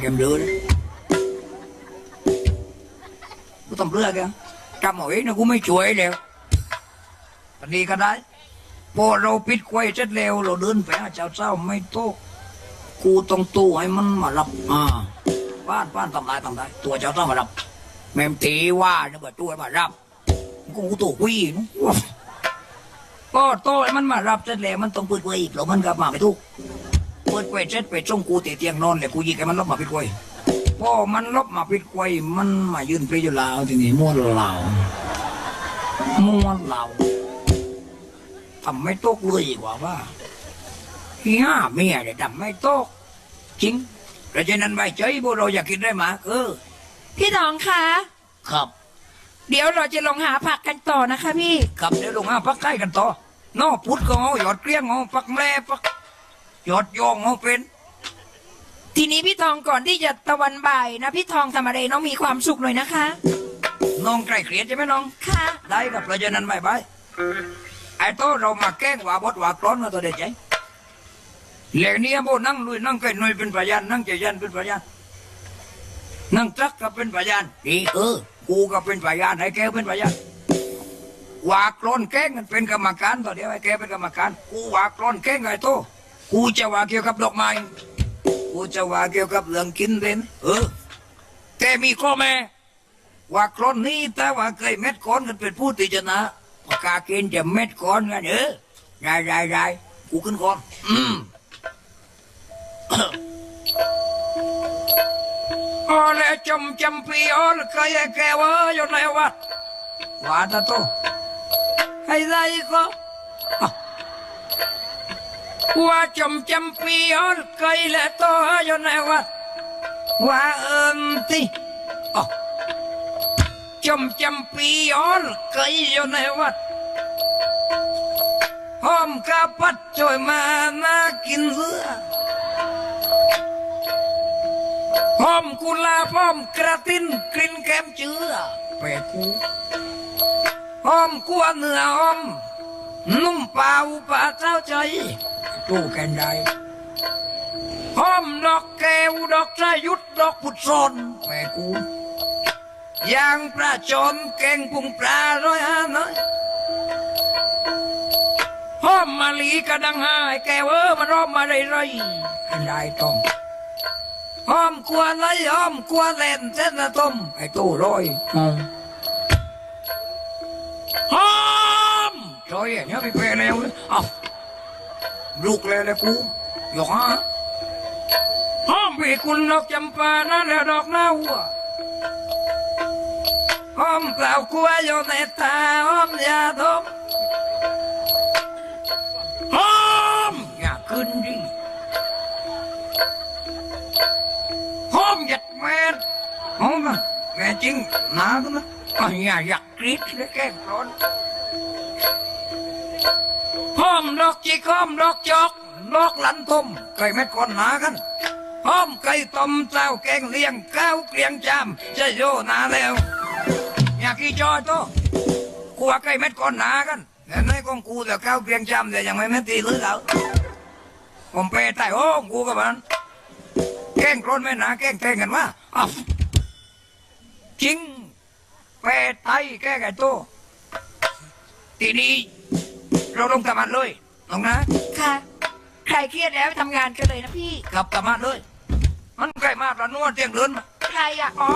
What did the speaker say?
เกมเรือเลยกูทำเรือแกจำเอาไว้นะกูไม่ช่วยแล้วตอนนี้ก็ได้พอเราปิดไว้เสร็จแล้วเราเดินไปหาเจ้าเจ้าไม่โตะกูต้ องตู้ให้มันมารับอ่าบ้านบ้านทำได้ทำได้ตัวเจ้าเจ้ามารับแม่มตีว่าเนี่ยว่าตู้ให้มารับกูตู้วิ่งก็โต้ให้มันมารับเสร็จแล้วมันต้องเปิดไว้อีกแล้วมันกลับมาไม่ถูกเปิดไว้เสร็จไปส่งกูตีเตียงนอนเลยกูยิงให้มันลบมาปิดไว้พอมันลบมาปิดไว้มันมายืนปรีอยู่ลาวทีนี้ม้วนลาวม้วนลาวทำไม่ตกเลยกว่าว่าพี่ห้าเมียเนี่ยทำไม่ตกจริงเพราะฉะนั้นไม่ใจพวกเราอยากกินได้หมาเออพี่ทองคะครับ เดี๋ยวเราจะลงหาผักกันต่อนะคะพี่ ครับเดี๋ยวลงห้าพักใกล้กันต่อนอพุดก็เอาหยอดเกลี้ยงเอาปักแม่ปักห ยอดยองเอาเป็น ทีนี้พี่ทองก่อนที่จะตะวันบ่ายนะพี่ทองทำอะไรน้องมีความสุขหน่อยนะคะ น้องไกล้เกลียดใช่ไหมน้อง ค่ะ ได้กับเพราะฉะนั้นไม่ไปไอ้โตเรามาแกล้งว่าบดว่ากร้อนมาตัวเด็ดใจเหล่านี้โบนั่งลุยนั่งไก่หน่วยเป็นพยานนั่งใจยันเป็นพยานนั่งจักก็เป็นพยานอีเออ กูก็เป็นพยานไอ้แกเป็นพยานว่ากรอนแกล้งกันเป็นกรรมการต่อเดียวไอ้แกเป็นกรรมการ กูว่ากรอนแกล้งไอ้โต กูจะว่าเกี่ยวกับดอกไม้กูจะว่าเกี่ยวกับเรื่องกินเป็นเออแกมีข้อแม้ว่าครอนนี้แต่ว่าเคยเม็ดก้อนกันเป็นผู้ติชนะปากกาเกณฑ์จะเม็ดก้อนกันเออได้ได้ได้กูขึ้นก่อนอืมอ๋อแล้วจำจำปีอ๋อแล้เคยแกว่าอยู่ในวัดว่าตาโตให้ได้ก็ ว่าจำจำปีอ๋อเคยและโตอยู่ในวัดว่าเอิมที่อ๋อจำจำปีอ่อนเคยอยู่ในวัดหอมกาปัดช่วยมามากินเรือหอมกุลาหอมกระตินกลิ่นแก้มเจือแปกูหอมกัวเนื้อหอม นุ่มเป่าป่าเจ้าใจตู้แกนได้หอมดอกแก้วดอกชายุดดอกพุทธนแม่กูยางปลาจนแกงปุงปลาร้อยห้าน้อยหอมมะลิกระดังหายแกวเออมันร้อมมาไรไรกันได้ต้องหอมกลัวไรหอมกลัวแลนเส้นละต้มไอ้ตู้ร้อยห จอยเนี้ยไปเปรแล้วเลยเอาลูกเลยเลยกูหยอกฮะห้อมปีคุณดอกจำปานั่นแหละดอกหน้าวัวหอมเปล่ากลัวอยู่ในตาห้อมยาดมห้อมอย่าขึ้นดิห้อมหยัดแม่นหอมอะแม่จริงหนาขึ้นนะอะอย่าอยากกรีดเลยแกล้ร้อน อมดอกจิกหอมดอกจอกดอกหลันทมไก่เม็ดก้อนหนากันหอมไก่ต้มเจ้าแกงเลี้ยงข้าวเกลียงจามจะโยหนาแล้วอยากกี่จอยโตกูว่าใกล้เม็ดก่อนหนากันแต่ในของกูแต่ข้าวเกรียงจำแต่ยังไม่เม็ดตีหรือแล้วผมไปใต้โอ้กูกับมันแกล้งกรนไม่หนาแกล้งแทงกันว่าอ้าวจริงไปไตแก้ไก่โตทีนี้ เราลงตะมันเลยลงนะค่ะ ใครเครียดแล้วไปทำงานกันเลยนะพี่ กลับตะมันเลย มันใกล้มากละนวดเตียงเดินมาใครอะอ๋อ